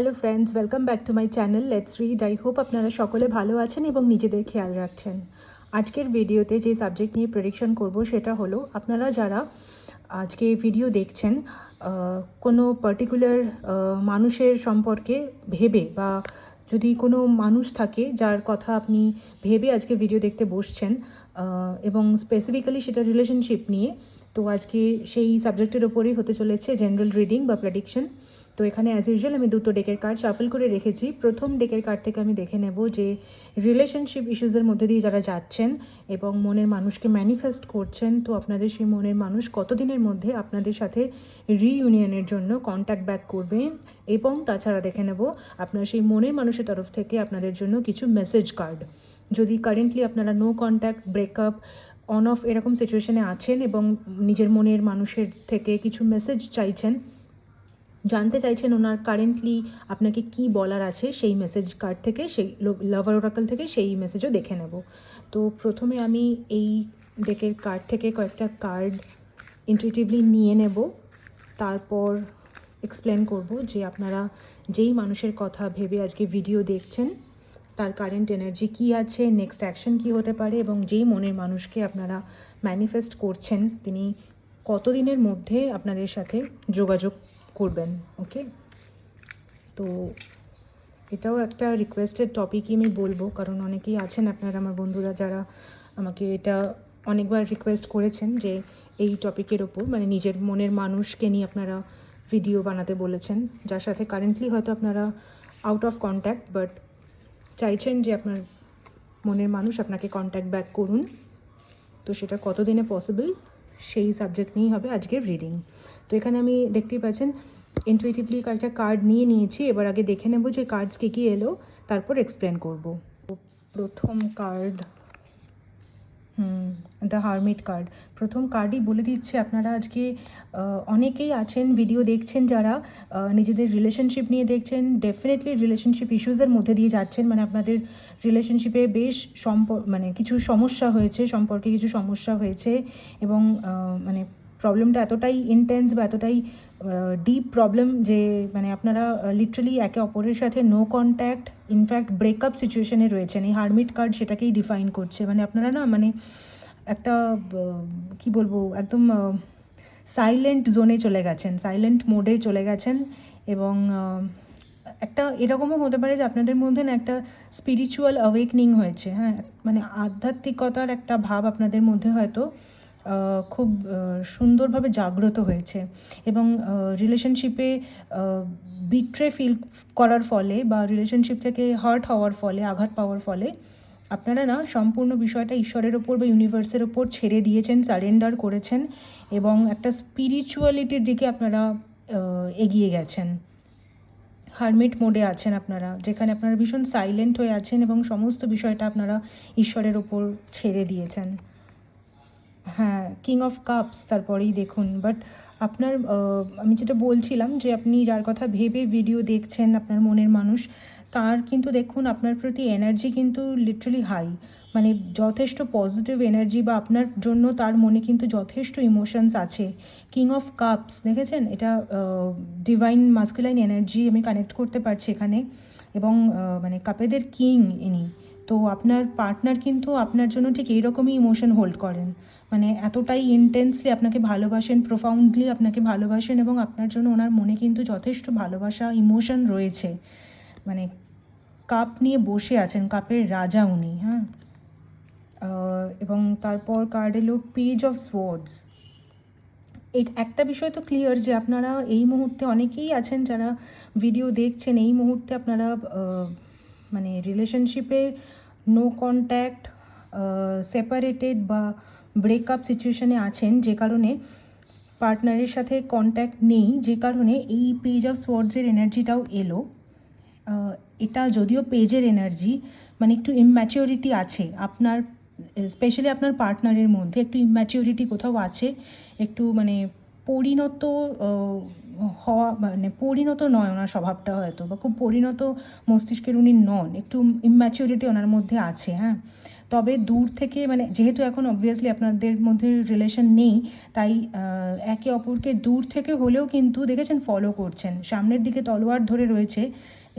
Hello friends welcome back to my channel let's read I hope আপনারা সকলে ভালো আছেন এবং নিজেদের খেয়াল রাখছেন। আজকের ভিডিওতে যে সাবজেক্ট নিয়ে প্রেডিকশন করব সেটা হলো, আপনারা যারা আজকে ভিডিও দেখছেন কোনো পার্টিকুলার মানুষের সম্পর্কে ভেবে বা যদি কোনো মানুষ থাকে যার কথা আপনি ভেবে আজকে ভিডিও দেখতে বসছেন এবং স্পেসিফিক্যালি সেটা রিলেশনশিপ নিয়ে তো আজকে সেই সাবজেক্টের ওপরেই হতে চলেছে জেনারেল রিডিং বা প্রেডিকশন তো এখানে অ্যাজ ইউজুয়াল আমি দুটো ডেকের কার্ড শাফল করে রেখেছি। প্রথম ডেকের কার্ড থেকে আমি দেখে নেব যে রিলেশনশিপ ইস্যুসের মধ্যে দিয়ে যারা যাচ্ছেন এবং মনের মানুষকে ম্যানিফেস্ট করছেন, তো আপনাদের সেই মনের মানুষ কতদিনের মধ্যে আপনাদের সাথে রিইউনিয়নের জন্য কন্ট্যাক্ট ব্যাক করবেন এবং তাছাড়া দেখে নেব আপনার সেই মনের মানুষের তরফ থেকে আপনাদের জন্য কিছু মেসেজ কার্ড যদি কারেন্টলি আপনারা no contact breakup on off এরকম সিচুয়েশনে আছেন এবং নিজের মনের মানুষের থেকে কিছু মেসেজ চাইছেন, জানতে চাইছেন ওনার কারেন্টলি আপনাকে কি বলার আছে সেই মেসেজ কার্ড থেকে, সেই লাভার ওরাকল থেকে সেই মেসেজও দেখে নেব। তো প্রথমে আমি এই ডেকের কার্ড থেকে কয়েকটা কার্ড ইন্টুইটিভলি নিয়ে নেব। তারপর এক্সপ্লেন করব যে আপনারা যেই মানুষের কথা ভেবে আজকে ভিডিও দেখছেন তার কারেন্ট এনার্জি কী আছে নেক্সট অ্যাকশন কী হতে পারে এবং যেই মনের মানুষকে আপনারা ম্যানিফেস্ট করছেন, তিনি কতদিনের মধ্যে আপনাদের সাথে যোগাযোগ করবেন ওকে তো এটাও একটা রিকোয়েস্টেড টপিকই আমি বলব, কারণ অনেকেই আছেন আপনারা আমার বন্ধুরা যারা আমাকে এটা অনেকবার রিকোয়েস্ট করেছেন যে এই টপিকের ওপর মানে নিজের মনের মানুষকে নিয়ে আপনারা ভিডিও বানাতে বলেছেন, যার সাথে কারেন্টলি হয়তো আপনারা আউট অফ কন্ট্যাক্ট বাট চাইছেন যে আপনার মনের মানুষ আপনাকে কন্ট্যাক্ট ব্যাক করুন। তো সেটা কতদিনে পসিবল সেই সাবজেক্ট নিয়েই হবে আজকের রিডিং তো এখানে আমি দেখতেই পাচ্ছেন ইন্টুইটিভলি কয়েকটা কার্ড নিয়ে নিয়েছি। এবার আগে দেখে নেব যে কার্ডস কী কী এলো, তারপর এক্সপ্লেন করব। প্রথম কার্ড দ্য হারমিট কার্ড প্রথম কার্ডই বলে দিচ্ছে আপনারা আজকে অনেকেই আছেন ভিডিও দেখছেন যারা নিজেদের রিলেশনশিপ নিয়ে দেখছেন ডেফিনেটলি রিলেশনশিপ ইস্যুসের মধ্যে দিয়ে যাচ্ছেন। মানে আপনাদের রিলেশনশিপে বেশ সম্প মানে কিছু সমস্যা হয়েছে, সম্পর্কে কিছু সমস্যা হয়েছে এবং মানে প্রবলেমটা এতটাই ইন্টেন্স বা এতটাই ডিপ প্রবলেম যে মানে আপনারা লিটারালি একে অপরের সাথে নো কন্ট্যাক্ট ইনফ্যাক্ট ব্রেকআপ সিচুয়েশনে রয়েছেন। এই হারমিট কার্ড সেটাকেই ডিফাইন করছে। মানে আপনারা না মানে একটা কি বলব, একদম সাইলেন্ট জোনে চলে গেছেন সাইলেন্ট মোডে চলে গেছেন এবং একটা এরকমও হতে পারে যে আপনাদের মধ্যে না একটা স্পিরিচুয়াল অ্যাওয়েকনিং হয়েছে। হ্যাঁ মানে আধ্যাত্মিকতার একটা ভাব আপনাদের মধ্যে হয়তো খুব সুন্দরভাবে জাগ্রত হয়েছে এবং রিলেশনশিপে বিট্রে ফিল করার ফলে বা রিলেশনশিপ থেকে হার্ট হওয়ার ফলে, আঘাত পাওয়ার ফলে আপনারা না সম্পূর্ণ বিষয়টা ঈশ্বরের ওপর বা ইউনিভার্সের ওপর ছেড়ে দিয়েছেন সারেন্ডার করেছেন এবং একটা স্পিরিচুয়ালিটির দিকে আপনারা এগিয়ে গেছেন। হারমিট মোডে আছেন আপনারা, যেখানে আপনারা ভীষণ সাইলেন্ট হয়ে আছেন এবং সমস্ত বিষয়টা আপনারা ঈশ্বরের ওপর ছেড়ে দিয়েছেন। হ্যাঁ কিং অফ কাপস তারপরেই দেখুন। বাট আপনার আমি যেটা বলছিলাম যে আপনি যার কথা ভেবে ভিডিও দেখছেন, আপনার মনের মানুষ, তার কিন্তু দেখুন, আপনার প্রতি এনার্জি কিন্তু লিটারালি হাই মানে যথেষ্ট পজিটিভ এনার্জি বা আপনার জন্য তার মনে কিন্তু যথেষ্ট ইমোশনস আছে। কিং অফ কাপস দেখেছেন? এটা ডিভাইন মাস্কুলাইন এনার্জি আমি কানেক্ট করতে পারছি এখানে। এবং মানে কাপেদের কিং ইনি। তো আপনার পার্টনার কিন্তু আপনার জন্য ঠিক এইরকমই ইমোশন হোল্ড করেন। মানে এতটাই ইন্টেন্সলি আপনাকে ভালোবাসেন প্রোফাউন্ডলি আপনাকে ভালোবাসেন এবং আপনার জন্য ওনার মনে কিন্তু যথেষ্ট ভালোবাসা ইমোশন রয়েছে। মানে কাপ নিয়ে বসে আছেন কাপের রাজা উনি হ্যাঁ। এবং তারপর কার্ড এলো পেজ অফ সোয়ার্ডস এই একটা বিষয় তো ক্লিয়ার যে আপনারা এই মুহূর্তে অনেকেই আছেন যারা ভিডিও দেখছেন, এই মুহূর্তে আপনারা মানে রিলেশনশিপে নো কন্ট্যাক্ট সেপারেটেড বা ব্রেকআপ সিচুয়েশনে আছেন, যে কারণে পার্টনারের সাথে কন্ট্যাক্ট নেই, যে কারণে এই পেজ অফ সোয়ার্ডসের এনার্জিটাও এলো। এটা যদিও পেজের এনার্জি মানে একটু ইম্যাচিওরিটি আছে। আপনার স্পেশালি আপনার পার্টনারের মধ্যে একটু ইম্যাচিওরিটি কোথাও আছে, একটু মানে পরিণত হওয়া মানে পরিণত নয় ওনার স্বভাবটা হয়তো, বা খুব পরিণত মস্তিষ্কের উনি নন, একটু ইম্যাচিওরিটি ওনার মধ্যে আছে হ্যাঁ? তবে দূর থেকে মানে যেহেতু এখন অবভিয়াসলি আপনাদের মধ্যে রিলেশন নেই, তাই একে অপরকে দূর থেকে হলেও কিন্তু দেখেছেন ফলো করছেন। সামনের দিকে তলোয়ার ধরে রয়েছে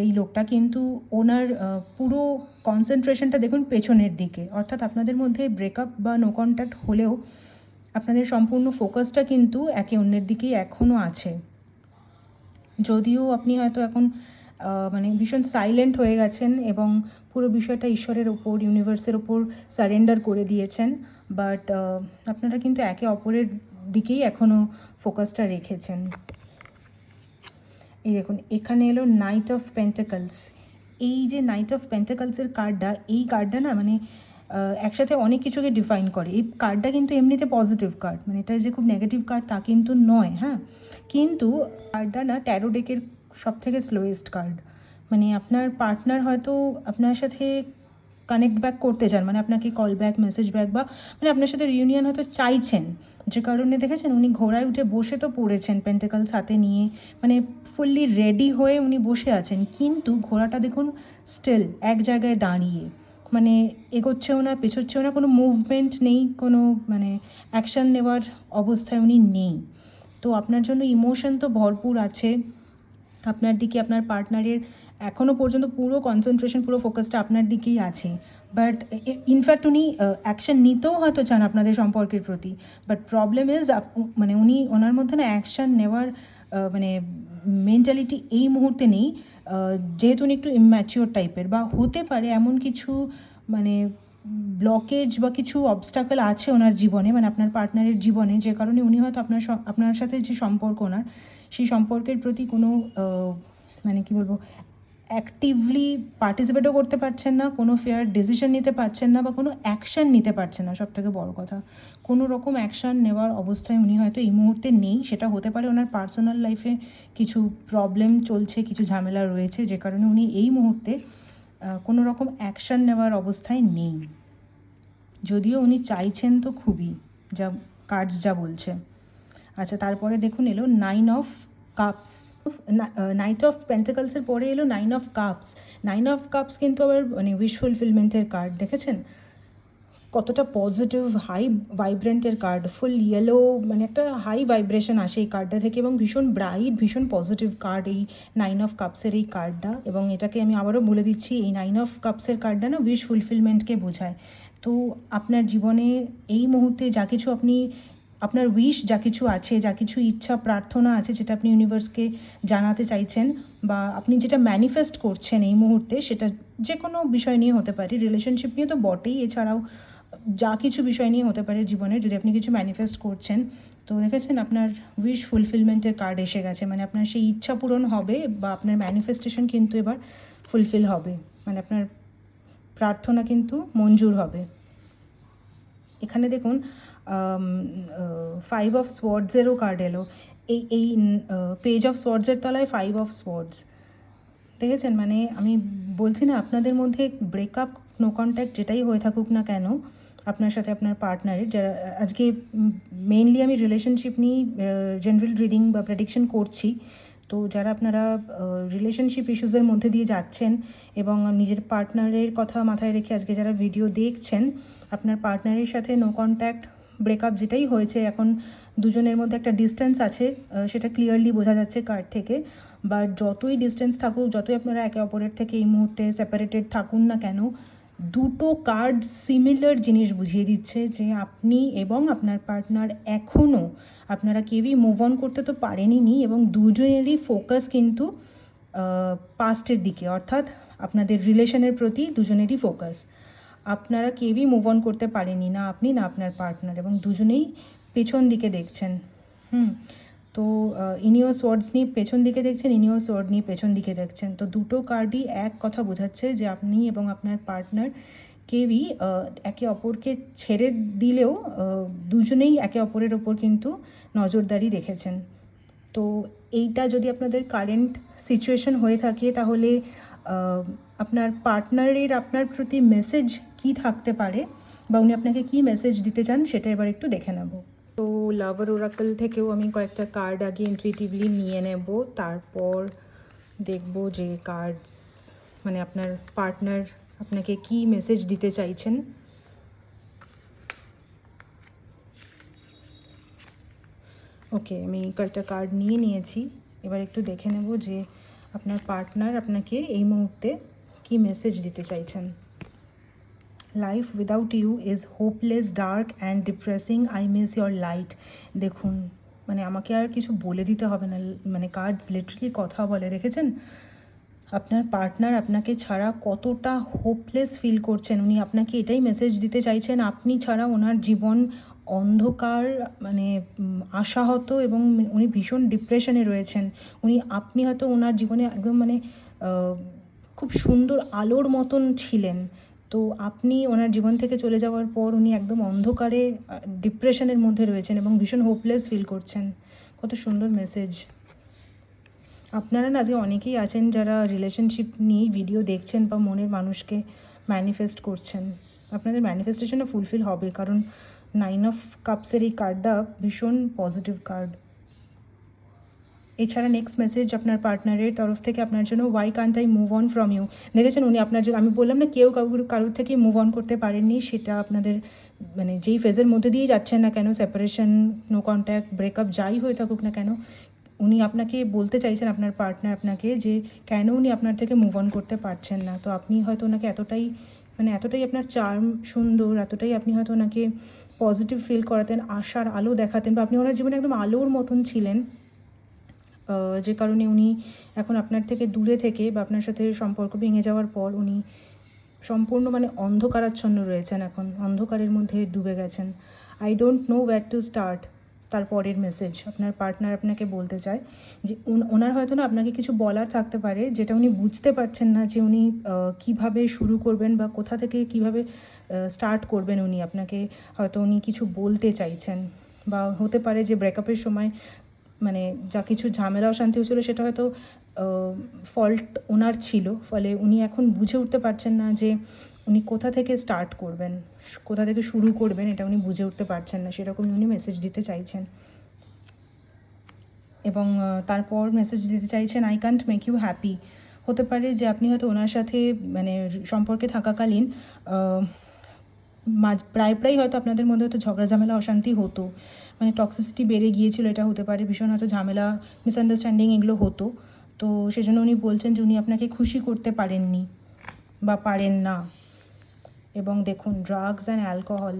এই লোকটা, কিন্তু ওনার পুরো কনসেন্ট্রেশনটা দেখুন পেছনের দিকে। অর্থাৎ আপনাদের মধ্যে ব্রেকআপ বা নো কন্ট্যাক্ট হলেও আপনাদের সম্পূর্ণ ফোকাসটা কিন্তু একে অন্যের দিকেই এখনও আছে। যদিও আপনি হয়তো এখন মানে ভীষণ সাইলেন্ট হয়ে গেছেন এবং পুরো বিষয়টা ঈশ্বরের ওপর ইউনিভার্সের ওপর সারেন্ডার করে দিয়েছেন বাট আপনারা কিন্তু একে অপরের দিকেই এখনও ফোকাসটা রেখেছেন। এই দেখুন, এখানে এলো নাইট অফ পেন্টাকলস এই যে নাইট অফ পেন্টাকলসের কার্ডটা এই কার্ডটা না মানে একসাথে অনেক কিছুকে ডিফাইন করে। এই কার্ডটা কিন্তু এমনিতে পজিটিভ কার্ড মানে এটা যে খুব নেগেটিভ কার্ড তা কিন্তু নয় হ্যাঁ? কিন্তু কার্ডটা না ট্যারো ডেকের সব থেকে স্লোয়েস্ট কার্ড মানে আপনার পার্টনার হয়তো আপনার সাথে কানেক্ট ব্যাক করতে চান মানে আপনাকে কল ব্যাক মেসেজ ব্যাক বা মানে আপনার সাথে রিউনিয়ন হয়তো চাইছেন। যে কারণে দেখেছেন উনি ঘোড়ায় উঠে বসে তো পড়েছেন পেন্টাকলস হাতে নিয়ে মানে ফুললি রেডি হয়ে উনি বসে আছেন। কিন্তু ঘোড়াটা দেখুন স্টিল এক জায়গায় দাঁড়িয়ে। মানে এগোচ্ছেও না, পেছোচ্ছেও না, কোনো মুভমেন্ট নেই, কোনো মানে অ্যাকশান নেওয়ার অবস্থায় উনি নেই। তো আপনার জন্য ইমোশন তো ভরপুর আছে। আপনার দিকে, আপনার পার্টনারের এখনও পর্যন্ত পুরো কনসেন্ট্রেশন পুরো ফোকাসটা আপনার দিকেই আছে। বাট ইনফ্যাক্ট উনি অ্যাকশন নিতেও হয়তো চান আপনাদের সম্পর্কের প্রতি। বাট প্রবলেম ইজ মানে উনি, ওনার মধ্যে না অ্যাকশান নেওয়ার মানে মেন্টালিটি এই মুহূর্তে নেই। যেহেতু উনি একটু ইম্যাচিওর টাইপের বা হতে পারে এমন কিছু মানে ব্লকেজ বা কিছু অবস্টাকল আছে ওনার জীবনে মানে আপনার পার্টনারের জীবনে, যে কারণে উনি হয়তো আপনার আপনার সাথে যে সম্পর্ক ওনার, সেই সম্পর্কের প্রতি কোনো মানে কি বলব অ্যাক্টিভলি পার্টিসিপেটও করতে পারছেন না, কোনো ফেয়ার ডিসিশন নিতে পারছেন না বা কোনো অ্যাকশান নিতে পারছেন না সব থেকে বড়ো কথা। কোনো রকম অ্যাকশান নেওয়ার অবস্থায় উনি হয়তো এই মুহূর্তে নেই, সেটা হতে পারে ওনার পার্সোনাল লাইফে কিছু প্রবলেম চলছে, কিছু ঝামেলা রয়েছে, যে কারণে উনি এই মুহূর্তে কোনো রকম অ্যাকশান নেওয়ার অবস্থায় নেই। যদিও উনি চাইছেন তো খুবই, যা কার্ডস যা বলছে। আচ্ছা তারপরে দেখুন এলো nine of cups knight of পেন্টাকলসের পরে এলো nine of cups nine of cups কিন্তু আবার মানে উইশ ফুলফিলমেন্টের কার্ড দেখেছেন? কতটা পজিটিভ হাই ভাইব্রেন্টের কার্ড ফুল ইয়েলো মানে একটা হাই ভাইব্রেশন আসে এই কার্ডটা থেকে এবং ভীষণ ব্রাইট ভীষণ পজিটিভ কার্ড এই নাইন অফ কাপসের এই কার্ডটা এবং এটাকে আমি আবারও বলে দিচ্ছি, এই নাইন অফ কাপসের কার্ডটা না উইশ ফুলফিলমেন্টকে বোঝায়। তো আপনার জীবনে এই মুহূর্তে যা কিছু আপনি আপনার উইশ যা কিছু আছে, যা কিছু ইচ্ছা, প্রার্থনা আছে যেটা আপনি ইউনিভার্সকে জানাতে চাইছেন বা আপনি যেটা ম্যানিফেস্ট করছেন এই মুহূর্তে সেটা যে কোনো বিষয় নিয়ে হতে পারে। রিলেশনশিপ নিয়ে তো বটেই, এছাড়াও যা কিছু বিষয় নিয়ে হতে পারে জীবনে যদি আপনি কিছু ম্যানিফেস্ট করছেন। তো দেখেছেন আপনার উইশ ফুলফিলমেন্টের কার্ড এসে গেছে মানে আপনার সেই ইচ্ছা পূরণ হবে বা আপনার ম্যানিফেস্টেশন কিন্তু এবার ফুলফিল হবে। মানে আপনার প্রার্থনা কিন্তু মঞ্জুর হবে। এখানে দেখুন ফাইভ অফ সোয়ার্ডসেরও কার্ড এলো। এই এই পেজ অফ সোয়ার্ডসের তলায় ফাইভ অফ সোয়ার্ডস দেখেছেন? মানে আমি বলছি না, আপনাদের মধ্যে ব্রেকআপ নো কন্ট্যাক্ট যেটাই হয়ে থাকুক না কেন, আপনার সাথে আপনার পার্টনারের যারা, আজকে মেইনলি আমি রিলেশনশিপ নিয়েই জেনারেল রিডিং বা প্রেডিকশন করছি। তো যারা আপনারা রিলেশনশিপ ইস্যুসের মধ্যে দিয়ে যাচ্ছেন এবং নিজের পার্টনারের কথা মাথায় রেখে আজকে যারা ভিডিও দেখছেন, আপনার পার্টনারের সাথে নো কন্ট্যাক্ট ব্রেকআপ যেটাই হয়েছে, এখন দুজনের মধ্যে একটা ডিস্টেন্স আছে সেটা ক্লিয়ারলি বোঝা যাচ্ছে কার্ড থেকে। বাট যতই ডিস্টেন্স থাকুক, যতই আপনারা একে অপরের থেকে এই মুহূর্তে সেপারেটেড থাকুন না কেন দুটো কার্ড সিমিলার জিনিস বুঝিয়ে দিচ্ছে যে আপনি এবং আপনার পার্টনার এখনও আপনারা কেউই মুভ অন করতে তো পারেনি এবং দুজনেরই ফোকাস কিন্তু পাস্টের দিকে, অর্থাৎ আপনাদের রিলেশনের প্রতি দুজনেরই ফোকাস আপনারা কেউই মুভ অন করতে পারেনি না আপনি না আপনার পার্টনার এবং দুজনেই পেছন দিকে দেখছেন। হুম। তো ইনিও সোয়ার্ডস নিয়ে পেছন দিকে দেখছেন, ইনিও সোয়ার্ড নিয়ে পেছন দিকে দেখছেন। তো দুটো কার্ডই এক কথা বোঝাচ্ছে যে আপনি এবং আপনার পার্টনার কেউই একে অপরকে ছেড়ে দিলেও দুজনেই একে অপরের ওপর কিন্তু নজরদারি রেখেছেন। তো এইটা যদি আপনাদের কারেন্ট সিচুয়েশন হয়ে থাকে তাহলে আপনার পার্টনারের আপনার প্রতি মেসেজ কি থাকতে পারে বা উনি আপনাকে কি মেসেজ দিতে চান সেটা এবার একটু দেখে নেব। তো লাভার ওরাকল থেকেও আমি কয়েকটা কার্ড আগে ইনটুইটিভলি নিয়ে নেব। তারপর দেখব যে কার্ডস মানে আপনার পার্টনার আপনাকে কি মেসেজ দিতে চাইছেন। ওকে, আমি কয়েকটা কার্ড নিয়ে নিয়েছি। এবার একটু দেখে নেব যে আপনার পার্টনার আপনাকে এই মুহূর্তে কি মেসেজ দিতে চাইছেন। Life without you is hopeless dark and depressing I miss your light দেখুন মানে আমাকে আর কিছু বলে দিতে হবে না। মানে কার্ডস লিটারালি কথা বলে, দেখেছেন? আপনার পার্টনার আপনাকে ছাড়া কতটা হোপলেস ফিল করছেন। উনি আপনাকে এটাই মেসেজ দিতে চাইছেন, আপনি ছাড়া ওনার জীবন অন্ধকার মানে আশাহত এবং উনি ভীষণ ডিপ্রেশনে রয়েছেন। উনি, আপনি হয়তো ওনার জীবনে একদম মানে খুব সুন্দর আলোর মতন ছিলেন। তো আপনি ওনার জীবন থেকে চলে যাওয়ার পর উনি একদম অন্ধকারে ডিপ্রেশনের মধ্যে রয়েছেন এবং ভীষণ হোপলেস ফিল করছেন। কত সুন্দর মেসেজ আপনারা না আজকে অনেকেই আছেন যারা রিলেশনশিপ নিয়েই ভিডিও দেখছেন বা মনের মানুষকে ম্যানিফেস্ট করছেন। আপনাদের ম্যানিফেস্টেশনটা ফুলফিল হবে, কারণ নাইন অফ কাপসের এই কার্ডটা ভীষণ পজিটিভ কার্ড এছাড়া নেক্সট মেসেজ আপনার পার্টনারের তরফ থেকে আপনার জন্য why can't I move on from you দেখেছেন, উনি আপনার জন্য, আমি বললাম না, কেউ কারোর কারোর থেকে মুভ অন করতে পারেননি, সেটা আপনাদের মানে যেই ফেজের মধ্যে দিয়ে যাচ্ছেন না কেন সেপারেশন নো কন্ট্যাক্ট ব্রেকআপ যাই হয়ে থাকুক না কেন, উনি আপনাকে বলতে চাইছেন, আপনার পার্টনার আপনাকে, যে কেন উনি আপনার থেকে মুভ অন করতে পারছেন না। তো আপনি হয়তো ওনাকে এতটাই মানে এতটাই আপনার চার্ম সুন্দর, এতটাই আপনি হয়তো ওনাকে পজিটিভ ফিল করাতেন, আশার আলো দেখাতেন, বা আপনি ওনার জীবনে একদম আলোর মতন ছিলেন যে কারণে উনি এখন আপনার থেকে দূরে থেকে বা আপনার সাথে সম্পর্ক ভেঙে যাওয়ার পর উনি সম্পূর্ণ মানে অন্ধকারাচ্ছন্ন রয়েছেন এখন, অন্ধকারের মধ্যে ডুবে গেছেন। I don't know where to start তার পরের মেসেজ আপনার পার্টনার আপনাকে বলতে চায় যে ওনার হয়তো না আপনাকে কিছু বলার থাকতে পারে যেটা উনি বুঝতে পারছেন না যে উনি কীভাবে শুরু করবেন বা কোথা থেকে কীভাবে স্টার্ট করবেন উনি। আপনাকে হয়তো উনি কিছু বলতে চাইছেন বা হতে পারে যে ব্রেকআপের সময় মানে যা কিছু ঝামেলা অশান্তি হয়েছিল সেটা হয়তো ফল্ট ওনার ছিল। ফলে উনি এখন বুঝে উঠতে পারছেন না যে উনি কোথা থেকে স্টার্ট করবেন, কোথা থেকে শুরু করবেন, এটা উনি বুঝে উঠতে পারছেন না। সেরকমই উনি মেসেজ দিতে চাইছেন। এবং তারপর মেসেজ দিতে চাইছেন I can't make you happy হতে পারে যে আপনি হয়তো ওনার সাথে মানে সম্পর্কে থাকাকালীন মাঝ, প্রায় প্রায় হয়তো আপনাদের মধ্যে হয়তো ঝগড়া, ঝামেলা, অশান্তি হতো। মানে টক্সিসিটি বেড়ে গিয়েছিল, এটা হতে পারে, ভীষণ হয়তো ঝামেলা মিসআন্ডারস্ট্যান্ডিং এগুলো হতো। তো সেজন্য উনি বলছেন যে উনি আপনাকে খুশি করতে পারেননি বা পারেন না। এবং দেখুন ড্রাগস অ্যান্ড অ্যালকোহল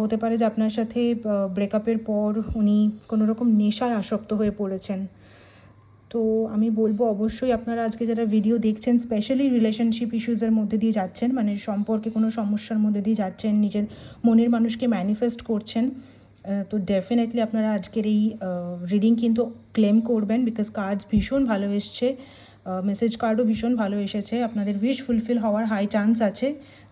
হতে পারে যে আপনার সাথে ব্রেকআপের পর উনি কোনো রকম নেশায় আসক্ত হয়ে পড়েছেন। তো আমি বলব অবশ্যই আপনারা আজকে যারা ভিডিও দেখছেন স্পেশালি রিলেশনশিপ ইস্যুসের মধ্যে দিয়ে যাচ্ছেন মানে সম্পর্কে কোনো সমস্যার মধ্যে দিয়ে যাচ্ছেন, নিজের মনের মানুষকে ম্যানিফেস্ট করছেন তো ডেফিনেটলি আপনারা আজকের এই রিডিং কিন্তু ক্লেম করবেন বিকজ কার্ডস ভীষণ ভালো এসছে মেসেজ কার্ডও ভীষণ ভালো এসেছে, আপনাদের উইশ ফুলফিল হওয়ার হাই চান্স আছে।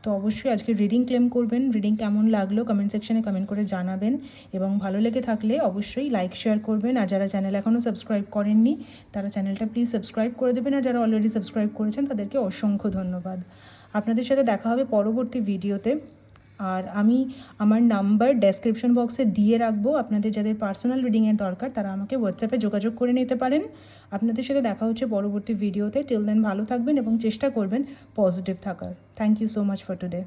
তো অবশ্যই আজকে রিডিং ক্লেম করবেন। রিডিং কেমন লাগল কমেন্ট সেকশানে কমেন্ট করে জানাবেন। এবং ভালো লেগে থাকলে অবশ্যই লাইক শেয়ার করবেন। আর যারা চ্যানেল এখনও সাবস্ক্রাইব করেননি, তারা চ্যানেলটা প্লিজ সাবস্ক্রাইব করে দেবেন। আর যারা অলরেডি সাবস্ক্রাইব করেছেন, তাদেরকে অসংখ্য ধন্যবাদ। আপনাদের সাথে দেখা হবে পরবর্তী ভিডিওতে আর আমি আমার নাম্বার ডেসক্রিপশন বক্সে দিয়ে রাখব। আপনাদের যাদের পার্সোনাল রিডিংয়ের দরকার, তারা আমাকে হোয়াটসঅ্যাপে যোগাযোগ করে নিতে পারেন। আপনাদের সাথে দেখা হচ্ছে পরবর্তী ভিডিওতে টিল দেন ভালো থাকবেন এবং চেষ্টা করবেন পজিটিভ থাকার। Thank you so much for today